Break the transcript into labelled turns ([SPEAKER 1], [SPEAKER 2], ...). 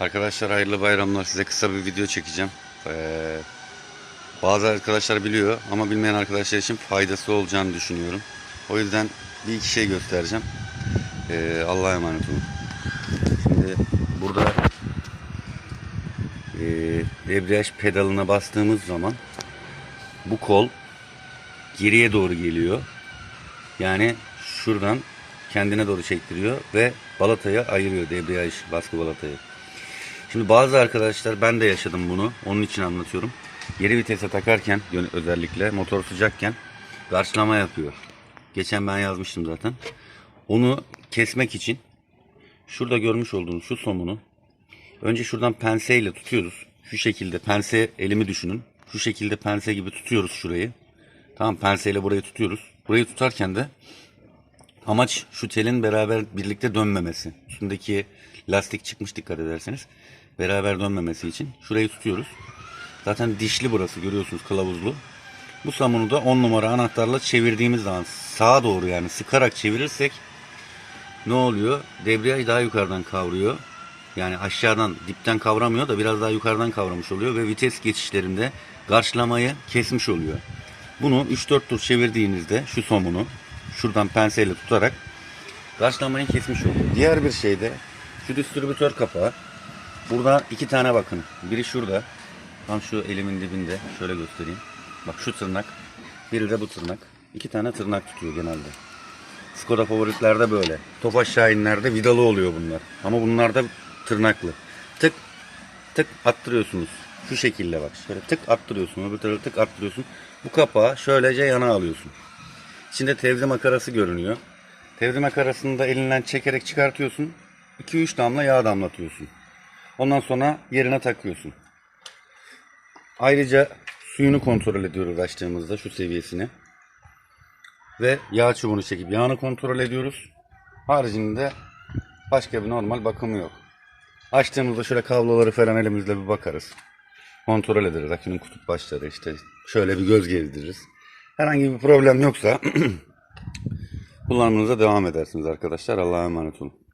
[SPEAKER 1] Arkadaşlar hayırlı bayramlar. Size kısa bir video çekeceğim. Ee, bazı arkadaşlar biliyor ama bilmeyen arkadaşlar için faydası olacağını düşünüyorum. O yüzden bir iki şey göstereceğim. Ee, Allah'a emanet olun. Şimdi burada e, debriyaj pedalına bastığımız zaman bu kol geriye doğru geliyor. Yani şuradan kendine doğru çektiriyor ve balatayı ayırıyor debriyaj baskı balatayı. Şimdi bazı arkadaşlar ben de yaşadım bunu. Onun için anlatıyorum. Geri vitese takarken özellikle motor sıcakken karşılama yapıyor. Geçen ben yazmıştım zaten. Onu kesmek için şurada görmüş olduğunuz şu somunu önce şuradan penseyle tutuyoruz. Şu şekilde pense elimi düşünün. Şu şekilde pense gibi tutuyoruz şurayı. Tamam penseyle burayı tutuyoruz. Burayı tutarken de Amaç şu telin beraber birlikte dönmemesi. Üstündeki lastik çıkmış dikkat ederseniz. Beraber dönmemesi için şurayı tutuyoruz. Zaten dişli burası görüyorsunuz kılavuzlu. Bu samunu da 10 numara anahtarla çevirdiğimiz zaman sağa doğru yani sıkarak çevirirsek ne oluyor? Debriyaj daha yukarıdan kavruyor. Yani aşağıdan dipten kavramıyor da biraz daha yukarıdan kavramış oluyor ve vites geçişlerinde karşılamayı kesmiş oluyor. Bunu 3-4 tur çevirdiğinizde şu somunu şuradan penseyle tutarak karşılamayı kesmiş oluyor. Diğer bir şey de şu distribütör kapağı. Burada iki tane bakın. Biri şurada. Tam şu elimin dibinde. Şöyle göstereyim. Bak şu tırnak. Biri de bu tırnak. İki tane tırnak tutuyor genelde. Skoda favoritlerde böyle. Tofaş Şahinlerde vidalı oluyor bunlar. Ama bunlar da tırnaklı. Tık tık attırıyorsunuz. Şu şekilde bak. Şöyle tık attırıyorsun. Öbür tarafı tık attırıyorsun. Bu kapağı şöylece yana alıyorsun. İçinde tevzi makarası görünüyor. Tevzi makarasını da elinden çekerek çıkartıyorsun. 2-3 damla yağ damlatıyorsun. Ondan sonra yerine takıyorsun. Ayrıca suyunu kontrol ediyoruz açtığımızda şu seviyesini. Ve yağ çubuğunu çekip yağını kontrol ediyoruz. Haricinde başka bir normal bakımı yok. Açtığımızda şöyle kabloları falan elimizle bir bakarız. Kontrol ederiz. Akünün kutup başları işte şöyle bir göz gezdiririz. Herhangi bir problem yoksa kullanımınıza devam edersiniz arkadaşlar. Allah'a emanet olun.